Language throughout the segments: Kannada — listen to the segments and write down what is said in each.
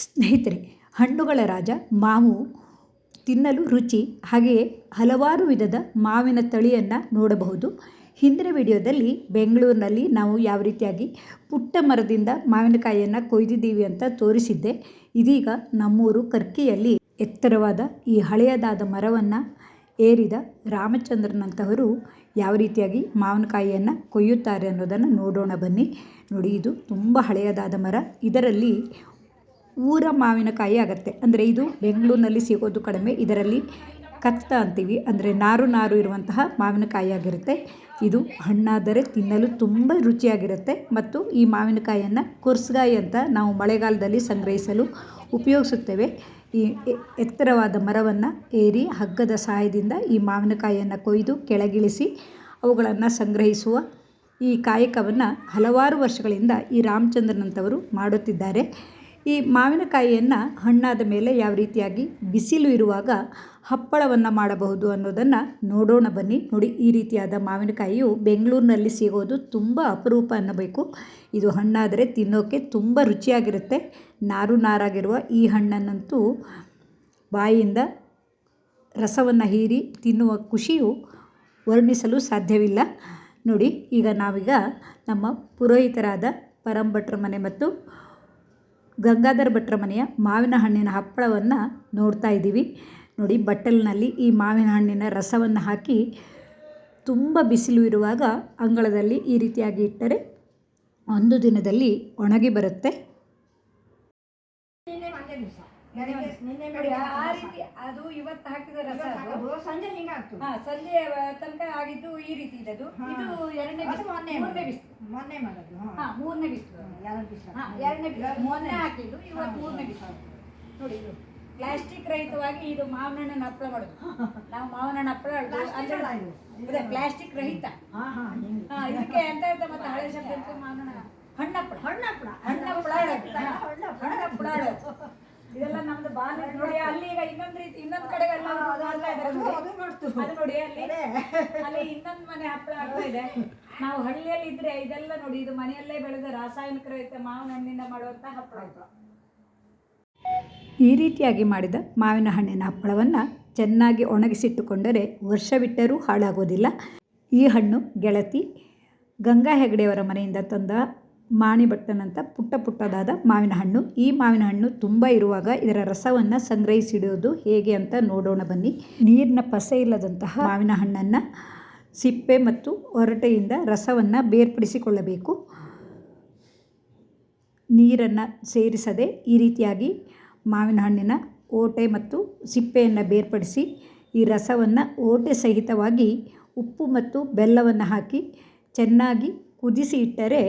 ಸ್ನೇಹಿತರೆ, ಹಣ್ಣುಗಳ ರಾಜ, ಮಾವು ತಿನ್ನಲು ರುಚಿ, ಹಾಗೆಯೇ ಹಲವಾರು ವಿಧದ ಮಾವಿನ ತಳಿಯನ್ನು ನೋಡಬಹುದು. ಹಿಂದಿನ ವಿಡಿಯೋದಲ್ಲಿ ಬೆಂಗಳೂರಿನಲ್ಲಿ ನಾವು ಯಾವ ರೀತಿಯಾಗಿ ಪುಟ್ಟ ಮರದಿಂದ ಮಾವಿನಕಾಯಿಯನ್ನು ಕೊಯ್ದಿದ್ದೀವಿ ಅಂತ ತೋರಿಸಿದ್ದೆ. ಇದೀಗ ನಮ್ಮೂರು ಕರ್ಕಿಯಲ್ಲಿ ಎತ್ತರವಾದ ಈ ಹಳೆಯದಾದ ಮರವನ್ನು ಏರಿದ ರಾಮಚಂದ್ರನಂತಹವರು ಯಾವ ರೀತಿಯಾಗಿ ಮಾವಿನಕಾಯಿಯನ್ನು ಕೊಯ್ಯುತ್ತಾರೆ ಅನ್ನೋದನ್ನು ನೋಡೋಣ ಬನ್ನಿ. ನೋಡಿ, ಇದು ತುಂಬ ಹಳೆಯದಾದ ಮರ. ಇದರಲ್ಲಿ ಊರ ಮಾವಿನಕಾಯಿ ಆಗುತ್ತೆ. ಅಂದರೆ ಇದು ಬೆಂಗಳೂರಿನಲ್ಲಿ ಸಿಗೋದು ಕಡಿಮೆ. ಇದರಲ್ಲಿ ಕತ್ತ ಅಂತೀವಿ. ಅಂದರೆ ನಾರು ನಾರು ಇರುವಂತಹ ಮಾವಿನಕಾಯಿ ಆಗಿರುತ್ತೆ. ಇದು ಹಣ್ಣಾದರೆ ತಿನ್ನಲು ತುಂಬ ರುಚಿಯಾಗಿರುತ್ತೆ. ಮತ್ತು ಈ ಮಾವಿನಕಾಯಿಯನ್ನು ಕೊರ್ಸ್ಗಾಯಿ ಅಂತ ನಾವು ಮಳೆಗಾಲದಲ್ಲಿ ಸಂಗ್ರಹಿಸಲು ಉಪಯೋಗಿಸುತ್ತೇವೆ. ಈ ಎತ್ತರವಾದ ಮರವನ್ನು ಏರಿ ಹಗ್ಗದ ಸಹಾಯದಿಂದ ಈ ಮಾವಿನಕಾಯಿಯನ್ನು ಕೊಯ್ದು ಕೆಳಗಿಳಿಸಿ ಅವುಗಳನ್ನು ಸಂಗ್ರಹಿಸುವ ಈ ಕಾಯಕವನ್ನು ಹಲವಾರು ವರ್ಷಗಳಿಂದ ಈ ರಾಮಚಂದ್ರನಂಥವರು ಮಾಡುತ್ತಿದ್ದಾರೆ. ಈ ಮಾವಿನಕಾಯಿಯನ್ನು ಹಣ್ಣಾದ ಮೇಲೆ ಯಾವ ರೀತಿಯಾಗಿ ಬಿಸಿಲು ಇರುವಾಗ ಹಪ್ಪಳವನ್ನು ಮಾಡಬಹುದು ಅನ್ನೋದನ್ನು ನೋಡೋಣ ಬನ್ನಿ. ನೋಡಿ, ಈ ರೀತಿಯಾದ ಮಾವಿನಕಾಯಿಯು ಬೆಂಗಳೂರಿನಲ್ಲಿ ಸಿಗೋದು ತುಂಬ ಅಪರೂಪ ಅನ್ನಬೇಕು. ಇದು ಹಣ್ಣಾದರೆ ತಿನ್ನೋಕ್ಕೆ ತುಂಬ ರುಚಿಯಾಗಿರುತ್ತೆ. ನಾರು ನಾರಾಗಿರುವ ಈ ಹಣ್ಣನ್ನಂತೂ ಬಾಯಿಯಿಂದ ರಸವನ್ನು ಹೀರಿ ತಿನ್ನುವ ಖುಷಿಯು ವರ್ಣಿಸಲು ಸಾಧ್ಯವಿಲ್ಲ. ನೋಡಿ, ಈಗ ನಾವೀಗ ನಮ್ಮ ಪುರೋಹಿತರಾದ ಪರಂಭಟ್ರ ಮನೆ ಮತ್ತು ಗಂಗಾಧರ ಭಟ್ರ ಮನೆಯ ಮಾವಿನ ಹಣ್ಣಿನ ಹಪ್ಪಳವನ್ನು ನೋಡ್ತಾ ಇದ್ದೀವಿ. ನೋಡಿ, ಬಟ್ಟಲಿನಲ್ಲಿ ಈ ಮಾವಿನ ಹಣ್ಣಿನ ರಸವನ್ನು ಹಾಕಿ ತುಂಬ ಬಿಸಿಲು ಇರುವಾಗ ಅಂಗಳದಲ್ಲಿ ಈ ರೀತಿಯಾಗಿ ಇಟ್ಟರೆ ಒಂದು ದಿನದಲ್ಲಿ ಒಣಗಿ ಬರುತ್ತೆ. ನಿನ್ನೆ ನೋಡಿ, ಆ- ಆ ರೀತಿ ಅದು ಇವತ್ತು ಹಾಕಿದ ರಸ ಅದು ಸಂಜೆ ಹಿಂಗಾಗ್ತದೆ ಹಾ ಸಂಜೆ ತನಕ ಆಗಿದ್ದು ಈ ರೀತಿ ಇದೆ ಅದು ಹಾ. ಇದು ಎರಡನೇ ಅದು ಬಿಸಿಲು ಮೊನ್ನೆ ಮೂರನೇ. ಬಿಸಿಲು. ಮೊನ್ನೆ ಮಾಡೋದು ಹಾ. ಹಾ ಮೂರನೇ ಬಿಸಿಲು. ಎರಡು ದಿವಸ ಹಾ ಎರಡನೇ ಬಿಸಿಲು. ಮೊನ್ನೆ ಹಾಕಿದ್ದು ಇವತ್ತು ಮೂರನೇ ಬಿಸಿಲು ನೋಡಿ ಇದು ಪ್ಲಾಸ್ಟಿಕ್ ರಹಿತವಾಗಿ ಇದು ಮಾವಿನ ಹಣ್ಣಿನ ಹಪ್ಪಳ ಮಾಡುದು ನಾವು ಮಾವಿನ ಹಣ್ಣು ಹಪ್ಪಳ Plastic ಅಲ್ಲ ಇದು. ಅದೇ ಪ್ಲಾಸ್ಟಿಕ್ ರಹಿತ. ಹಾ ಹಾ ಹಿಂಗೆ. ಹಾ ಇದಕ್ಕೆ ಎಂತ ಹೇಳ್ತಾರೆ ಮತ್ತೆ ಹಳೆ ಶಬ್ದ ಮಾವಿನ ಹಣ್ಣು ಹಣ್ಣಪ್ಪಳ. ಹಣ್ಣಪ್ಪಳ. ಹಣ್ಣಪ್ಪಳ. ಹಣ್ಣಪ್ಪಳ. ಹಣ್ಣಪ್ಪಳ. ಇದೆಲ್ಲ ನಮ್ದು ಬಾಲ್ಯ ನೋಡಿ ಅಲ್ಲಿ ಈಗ ಇನ್ನೊಂದು ರೀತಿ ಇನ್ನೊಂದು ಕಡೆಗೆಲ್ಲ ಅದು- ಅದು- ನೋಡಿ. ಅದು ಮಾಡ್ತು. ಅದು ನೋಡಿ ಅಲ್ಲಿ ಅಲ್ಲಿ ಇನ್ನೊಂದು ಮನೆ ಹಪ್ಪಳ ಆಗ್ತಾ ಇದೆ. ನಾವು ಹಳ್ಳಿಯಲ್ಲಿ ಇದ್ರೆ ಇದೆಲ್ಲ ನೋಡಿ ಇದು ಮನೆಯಲ್ಲೇ ಬೆಳೆದ ರಾಸಾಯನಿಕ ರಹಿತ ಮಾವಿನ ಹಣ್ಣಿನ ಮಾಡುವಂತ ಹಪ್ಪಳ ಈ ರೀತಿಯಾಗಿ ಮಾಡಿದ ಮಾವಿನ ಹಣ್ಣಿನ ಹಪ್ಪಳವನ್ನ ಚೆನ್ನಾಗಿ ಒಣಗಿಸಿಟ್ಟುಕೊಂಡರೆ ವರ್ಷ ಬಿಟ್ಟರೂ ಹಾಳಾಗೋದಿಲ್ಲ. ಈ ಹಣ್ಣು ಗೆಳತಿ ಗಂಗಾ ಹೆಗಡೆಯವರ ಮನೆಯಿಂದ ತಂದ ಮಾಣಿಭಟ್ಟನಂತ ಪುಟ್ಟ ಪುಟ್ಟದಾದ ಮಾವಿನ ಹಣ್ಣು. ಈ ಮಾವಿನ ಹಣ್ಣು ತುಂಬ ಇರುವಾಗ ಇದರ ರಸವನ್ನು ಸಂಗ್ರಹಿಸಿಡೋದು ಹೇಗೆ ಅಂತ ನೋಡೋಣ ಬನ್ನಿ. ನೀರಿನ ಪಸೆ ಇಲ್ಲದಂತಹ ಮಾವಿನ ಹಣ್ಣನ್ನು ಸಿಪ್ಪೆ ಮತ್ತು ಒರಟೆಯಿಂದ ರಸವನ್ನು ಬೇರ್ಪಡಿಸಿಕೊಳ್ಳಬೇಕು. ನೀರನ್ನು ಸೇರಿಸದೆ ಈ ರೀತಿಯಾಗಿ ಮಾವಿನ ಹಣ್ಣಿನ ಓಟೆ ಮತ್ತು ಸಿಪ್ಪೆಯನ್ನು ಬೇರ್ಪಡಿಸಿ ಈ ರಸವನ್ನು ಓಟೆ ಸಹಿತವಾಗಿ ಉಪ್ಪು ಮತ್ತು ಬೆಲ್ಲವನ್ನು ಹಾಕಿ ಚೆನ್ನಾಗಿ ಕುದಿಸಿ ಇಟ್ಟರೆ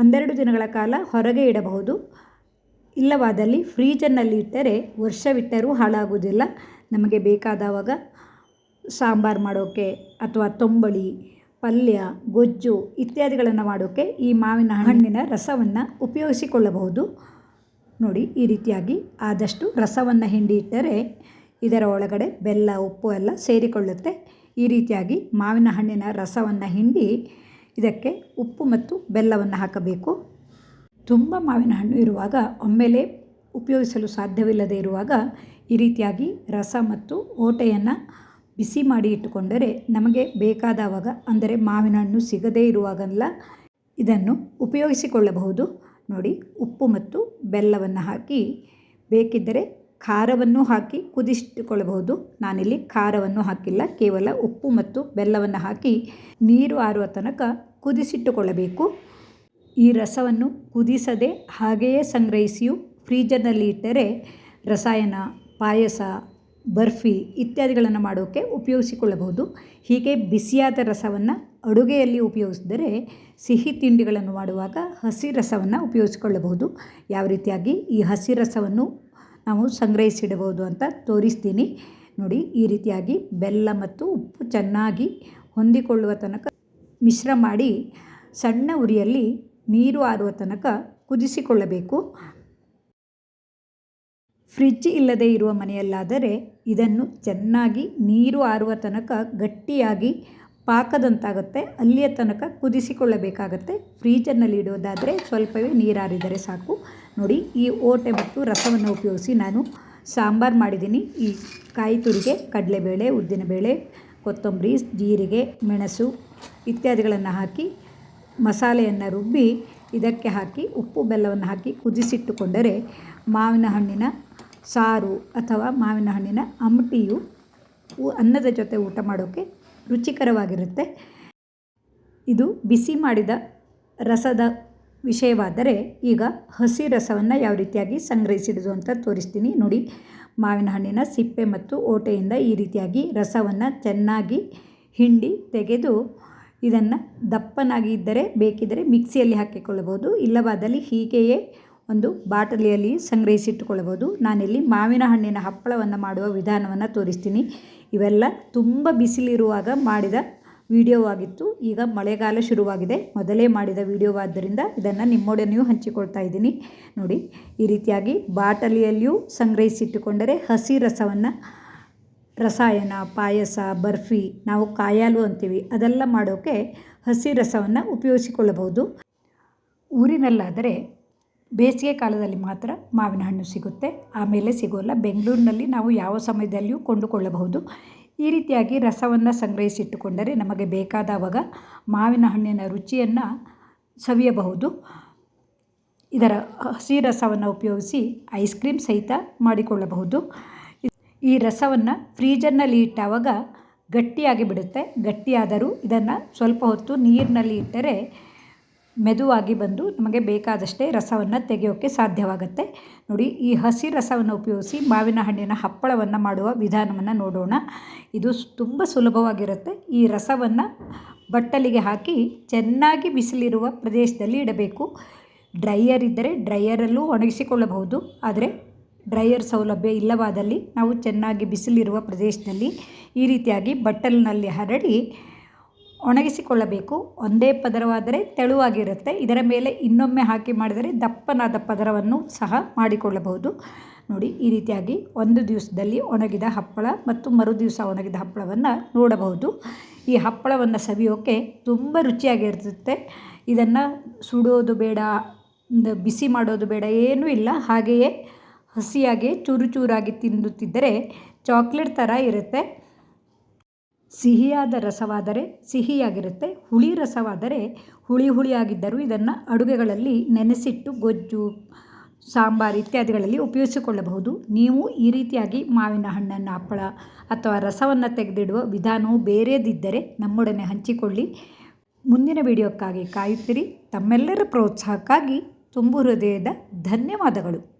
ಒಂದೆರಡು ದಿನಗಳ ಕಾಲ ಹೊರಗೆ ಇಡಬಹುದು. ಇಲ್ಲವಾದಲ್ಲಿ ಫ್ರೀಜರ್ನಲ್ಲಿ ಇಟ್ಟರೆ ವರ್ಷವಿಟ್ಟರೂ ಹಾಳಾಗುವುದಿಲ್ಲ. ನಮಗೆ ಬೇಕಾದವಾಗ ಸಾಂಬಾರು ಮಾಡೋಕ್ಕೆ ಅಥವಾ ತೊಂಬಳಿ, ಪಲ್ಯ, ಗೊಜ್ಜು ಇತ್ಯಾದಿಗಳನ್ನು ಮಾಡೋಕ್ಕೆ ಈ ಮಾವಿನ ಹಣ್ಣಿನ ರಸವನ್ನು ಉಪಯೋಗಿಸಿಕೊಳ್ಳಬಹುದು. ನೋಡಿ, ಈ ರೀತಿಯಾಗಿ ಆದಷ್ಟು ರಸವನ್ನು ಹಿಂಡಿ ಇಟ್ಟರೆ ಇದರ ಒಳಗಡೆ ಬೆಲ್ಲ, ಉಪ್ಪು ಎಲ್ಲ ಸೇರಿಕೊಳ್ಳುತ್ತೆ. ಈ ರೀತಿಯಾಗಿ ಮಾವಿನ ಹಣ್ಣಿನ ರಸವನ್ನು ಹಿಂಡಿ ಇದಕ್ಕೆ ಉಪ್ಪು ಮತ್ತು ಬೆಲ್ಲವನ್ನು ಹಾಕಬೇಕು. ತುಂಬ ಮಾವಿನ ಹಣ್ಣು ಇರುವಾಗ ಒಮ್ಮೆಲೇ ಉಪಯೋಗಿಸಲು ಸಾಧ್ಯವಿಲ್ಲದೆ ಇರುವಾಗ ಈ ರೀತಿಯಾಗಿ ರಸ ಮತ್ತು ಓಟೆಯನ್ನು ಬಿಸಿ ಮಾಡಿ ಇಟ್ಟುಕೊಂಡರೆ ನಮಗೆ ಬೇಕಾದವಾಗ, ಅಂದರೆ ಮಾವಿನ ಹಣ್ಣು ಸಿಗದೇ ಇರುವಾಗೆಲ್ಲ, ಇದನ್ನು ಉಪಯೋಗಿಸಿಕೊಳ್ಳಬಹುದು. ನೋಡಿ, ಉಪ್ಪು ಮತ್ತು ಬೆಲ್ಲವನ್ನು ಹಾಕಿ ಬೇಕಿದ್ದರೆ ಖಾರವನ್ನು ಹಾಕಿ ಕುದಿಸಿಟ್ಟುಕೊಳ್ಳಬಹುದು ನಾನಿಲ್ಲಿ ಖಾರವನ್ನು ಹಾಕಿಲ್ಲ. ಕೇವಲ ಉಪ್ಪು ಮತ್ತು ಬೆಲ್ಲವನ್ನು ಹಾಕಿ ನೀರು ಆರುವ ತನಕ ಕುದಿಸಿಟ್ಟುಕೊಳ್ಳಬೇಕು. ಈ ರಸವನ್ನು ಕುದಿಸದೆ ಹಾಗೆಯೇ ಸಂಗ್ರಹಿಸಿಯೂ ಫ್ರೀಜರ್ನಲ್ಲಿ ಇಟ್ಟರೆ ರಸಾಯನ, ಪಾಯಸ, ಬರ್ಫಿ ಇತ್ಯಾದಿಗಳನ್ನು ಮಾಡೋಕ್ಕೆ ಉಪಯೋಗಿಸಿಕೊಳ್ಳಬಹುದು. ಹೀಗೆ ಬಿಸಿಯಾದ ರಸವನ್ನು ಅಡುಗೆಯಲ್ಲಿ ಉಪಯೋಗಿಸಿದರೆ ಸಿಹಿ ತಿಂಡಿಗಳನ್ನು ಮಾಡುವಾಗ ಹಸಿ ರಸವನ್ನು ಉಪಯೋಗಿಸಿಕೊಳ್ಳಬಹುದು. ಯಾವ ರೀತಿಯಾಗಿ ಈ ಹಸಿ ರಸವನ್ನು ನಾವು ಸಂಗ್ರಹಿಸಿಡಬಹುದು ಅಂತ ತೋರಿಸ್ತೀನಿ. ನೋಡಿ, ಈ ರೀತಿಯಾಗಿ ಬೆಲ್ಲ ಮತ್ತು ಉಪ್ಪು ಚೆನ್ನಾಗಿ ಹೊಂದಿಕೊಳ್ಳುವ ತನಕ ಮಿಶ್ರ ಮಾಡಿ ಸಣ್ಣ ಉರಿಯಲ್ಲಿ ನೀರು ಆರುವ ತನಕ ಕುದಿಸಿಕೊಳ್ಳಬೇಕು. ಫ್ರಿಜ್ ಇಲ್ಲದೆ ಇರುವ ಮನೆಯಲ್ಲಾದರೆ ಇದನ್ನು ಚೆನ್ನಾಗಿ ನೀರು ಆರುವ ತನಕ ಗಟ್ಟಿಯಾಗಿ ಪಾಕದಂತಾಗುತ್ತೆ. ಅಲ್ಲಿಯ ತನಕ ಕುದಿಸಿಕೊಳ್ಳಬೇಕಾಗತ್ತೆ. ಫ್ರೀಜರ್ನಲ್ಲಿ ಇಡೋದಾದರೆ ಸ್ವಲ್ಪವೇ ನೀರಾರಿದರೆ ಸಾಕು. ನೋಡಿ, ಈ ಓಟೆ ಮತ್ತು ರಸವನ್ನು ಉಪಯೋಗಿಸಿ ನಾನು ಸಾಂಬಾರು ಮಾಡಿದ್ದೀನಿ. ಈ ಕಾಯಿ ತುರಿಗೆ, ಕಡಲೆಬೇಳೆ, ಉದ್ದಿನಬೇಳೆ, ಕೊತ್ತಂಬರಿ, ಜೀರಿಗೆ, ಮೆಣಸು ಇತ್ಯಾದಿಗಳನ್ನು ಹಾಕಿ ಮಸಾಲೆಯನ್ನು ರುಬ್ಬಿ ಇದಕ್ಕೆ ಹಾಕಿ, ಉಪ್ಪು, ಬೆಲ್ಲವನ್ನು ಹಾಕಿ ಕುದಿಸಿಟ್ಟುಕೊಂಡರೆ ಮಾವಿನ ಹಣ್ಣಿನ ಸಾರು ಅಥವಾ ಮಾವಿನ ಹಣ್ಣಿನ ಅಮಟಿಯು ಅನ್ನದ ಜೊತೆ ಊಟ ಮಾಡೋಕ್ಕೆ ರುಚಿಕರವಾಗಿರುತ್ತೆ. ಇದು ಬಿಸಿ ಮಾಡಿದ ರಸದ ವಿಷಯವಾದರೆ ಈಗ ಹಸಿ ರಸವನ್ನು ಯಾವ ರೀತಿಯಾಗಿ ಸಂಗ್ರಹಿಸಿಡೋದು ಅಂತ ತೋರಿಸ್ತೀನಿ. ನೋಡಿ, ಮಾವಿನ ಹಣ್ಣಿನ ಸಿಪ್ಪೆ ಮತ್ತು ಓಟೆಯಿಂದ ಈ ರೀತಿಯಾಗಿ ರಸವನ್ನು ಚೆನ್ನಾಗಿ ಹಿಂಡಿ ತೆಗೆದು ಇದನ್ನು ದಪ್ಪನಾಗಿ ಇದ್ದರೆ ಬೇಕಿದ್ದರೆ ಮಿಕ್ಸಿಯಲ್ಲಿ ಹಾಕಿಕೊಳ್ಳಬಹುದು. ಇಲ್ಲವಾದಲ್ಲಿ ಹೀಗೆಯೇ ಒಂದು ಬಾಟಲಿಯಲ್ಲಿ ಸಂಗ್ರಹಿಸಿಟ್ಟುಕೊಳ್ಳಬಹುದು. ನಾನಿಲ್ಲಿ ಮಾವಿನ ಹಣ್ಣಿನ ಹಪ್ಪಳವನ್ನು ಮಾಡುವ ವಿಧಾನವನ್ನು ತೋರಿಸ್ತೀನಿ. ಇವೆಲ್ಲ ತುಂಬ ಬಿಸಿಲಿರುವಾಗ ಮಾಡಿದ ವಿಡಿಯೋವಾಗಿತ್ತು. ಈಗ ಮಳೆಗಾಲ ಶುರುವಾಗಿದೆ. ಮೊದಲೇ ಮಾಡಿದ ವಿಡಿಯೋವಾದ್ದರಿಂದ ಇದನ್ನು ನಿಮ್ಮೊಡನೆಯೂ ಹಂಚಿಕೊಳ್ತಾ ಇದ್ದೀನಿ. ನೋಡಿ, ಈ ರೀತಿಯಾಗಿ ಬಾಟಲಿಯಲ್ಲಿಯೂ ಸಂಗ್ರಹಿಸಿಟ್ಟುಕೊಂಡರೆ ಹಸಿ ರಸವನ್ನು, ರಸಾಯನ, ಪಾಯಸ, ಬರ್ಫಿ, ನಾವು ಕಾಯಾಲು ಅಂತೀವಿ, ಅದೆಲ್ಲ ಮಾಡೋಕ್ಕೆ ಹಸಿ ರಸವನ್ನು ಉಪಯೋಗಿಸಿಕೊಳ್ಳಬಹುದು. ಊರಿನಲ್ಲಾದರೆ ಬೇಸಿಗೆ ಕಾಲದಲ್ಲಿ ಮಾತ್ರ ಮಾವಿನ ಹಣ್ಣು ಸಿಗುತ್ತೆ. ಆಮೇಲೆ ಸಿಗೋಲ್ಲ. ಬೆಂಗಳೂರಿನಲ್ಲಿ ನಾವು ಯಾವ ಸಮಯದಲ್ಲಿಯೂ ಕೊಂಡುಕೊಳ್ಳಬಹುದು. ಈ ರೀತಿಯಾಗಿ ರಸವನ್ನು ಸಂಗ್ರಹಿಸಿಟ್ಟುಕೊಂಡರೆ ನಮಗೆ ಬೇಕಾದವಾಗ ಮಾವಿನ ಹಣ್ಣಿನ ರುಚಿಯನ್ನು ಸವಿಯಬಹುದು. ಇದರ ಹಸಿ ರಸವನ್ನು ಉಪಯೋಗಿಸಿ ಐಸ್ ಕ್ರೀಮ್ ಸಹಿತ ಮಾಡಿಕೊಳ್ಳಬಹುದು. ಈ ರಸವನ್ನು ಫ್ರೀಜರ್ನಲ್ಲಿ ಇಟ್ಟಾಗ ಗಟ್ಟಿಯಾಗಿ ಬಿಡುತ್ತೆ. ಗಟ್ಟಿಯಾದರೂ ಇದನ್ನು ಸ್ವಲ್ಪ ಹೊತ್ತು ನೀರಿನಲ್ಲಿ ಇಟ್ಟರೆ ಮೆದುವಾಗಿ ಬಂದು ನಮಗೆ ಬೇಕಾದಷ್ಟೇ ರಸವನ್ನು ತೆಗೆಯೋಕ್ಕೆ ಸಾಧ್ಯವಾಗುತ್ತೆ. ನೋಡಿ, ಈ ಹಸಿ ರಸವನ್ನು ಉಪಯೋಗಿಸಿ ಮಾವಿನ ಹಣ್ಣಿನ ಹಪ್ಪಳವನ್ನು ಮಾಡುವ ವಿಧಾನವನ್ನು ನೋಡೋಣ. ಇದು ತುಂಬ ಸುಲಭವಾಗಿರುತ್ತೆ. ಈ ರಸವನ್ನು ಬಟ್ಟಲಿಗೆ ಹಾಕಿ ಚೆನ್ನಾಗಿ ಬಿಸಿಲಿರುವ ಪ್ರದೇಶದಲ್ಲಿ ಇಡಬೇಕು. ಡ್ರೈಯರ್ ಇದ್ದರೆ ಡ್ರೈಯರಲ್ಲೂ ಒಣಗಿಸಿಕೊಳ್ಳಬಹುದು. ಆದರೆ ಡ್ರೈಯರ್ ಸೌಲಭ್ಯ ಇಲ್ಲವಾದಲ್ಲಿ ನಾವು ಚೆನ್ನಾಗಿ ಬಿಸಿಲಿರುವ ಪ್ರದೇಶದಲ್ಲಿ ಈ ರೀತಿಯಾಗಿ ಬಟ್ಟಲಿನಲ್ಲಿ ಹರಡಿ ಒಣಗಿಸಿಕೊಳ್ಳಬೇಕು. ಒಂದೇ ಪದರವಾದರೆ ತೆಳುವಾಗಿರುತ್ತೆ. ಇದರ ಮೇಲೆ ಇನ್ನೊಮ್ಮೆ ಹಾಕಿ ಮಾಡಿದರೆ ದಪ್ಪನಾದ ಪದರವನ್ನು ಸಹ ಮಾಡಿಕೊಳ್ಳಬಹುದು. ನೋಡಿ, ಈ ರೀತಿಯಾಗಿ ಒಂದು ದಿವಸದಲ್ಲಿ ಒಣಗಿದ ಹಪ್ಪಳ ಮತ್ತು ಮರು ದಿವಸ ಒಣಗಿದ ಹಪ್ಪಳವನ್ನು ನೋಡಬಹುದು. ಈ ಹಪ್ಪಳವನ್ನು ಸವಿಯೋಕೆ ತುಂಬ ರುಚಿಯಾಗಿರುತ್ತೆ. ಇದನ್ನು ಸುಡೋದು ಬೇಡ ಬಿಸಿ ಮಾಡೋದು ಬೇಡ, ಏನೂ ಇಲ್ಲ. ಹಾಗೆಯೇ ಹಸಿಯಾಗಿ, ಚೂರು ಚೂರಾಗಿ ತಿನ್ನುತ್ತಿದ್ದರೆ ಚಾಕ್ಲೇಟ್ ಥರ ಇರುತ್ತೆ. ಸಿಹಿಯಾದ ರಸವಾದರೆ ಸಿಹಿಯಾಗಿರುತ್ತೆ, ಹುಳಿ ರಸವಾದರೆ ಹುಳಿ ಹುಳಿಯಾಗಿದ್ದರೂ ಇದನ್ನು ಅಡುಗೆಗಳಲ್ಲಿ ನೆನೆಸಿಟ್ಟು ಗೊಜ್ಜು, ಸಾಂಬಾರು ಇತ್ಯಾದಿಗಳಲ್ಲಿ ಉಪಯೋಗಿಸಿಕೊಳ್ಳಬಹುದು. ನೀವು ಈ ರೀತಿಯಾಗಿ ಮಾವಿನ ಹಣ್ಣನ್ನು, ಹಪ್ಪಳ ಅಥವಾ ರಸವನ್ನು ತೆಗೆದಿಡುವ ವಿಧಾನವು ಬೇರೆದಿದ್ದರೆ ನಮ್ಮೊಡನೆ ಹಂಚಿಕೊಳ್ಳಿ. ಮುಂದಿನ ವಿಡಿಯೋಕ್ಕಾಗಿ ಕಾಯುತ್ತಿರಿ. ತಮ್ಮೆಲ್ಲರ ಪ್ರೋತ್ಸಾಹಕ್ಕಾಗಿ ತುಂಬು ಹೃದಯದ ಧನ್ಯವಾದಗಳು.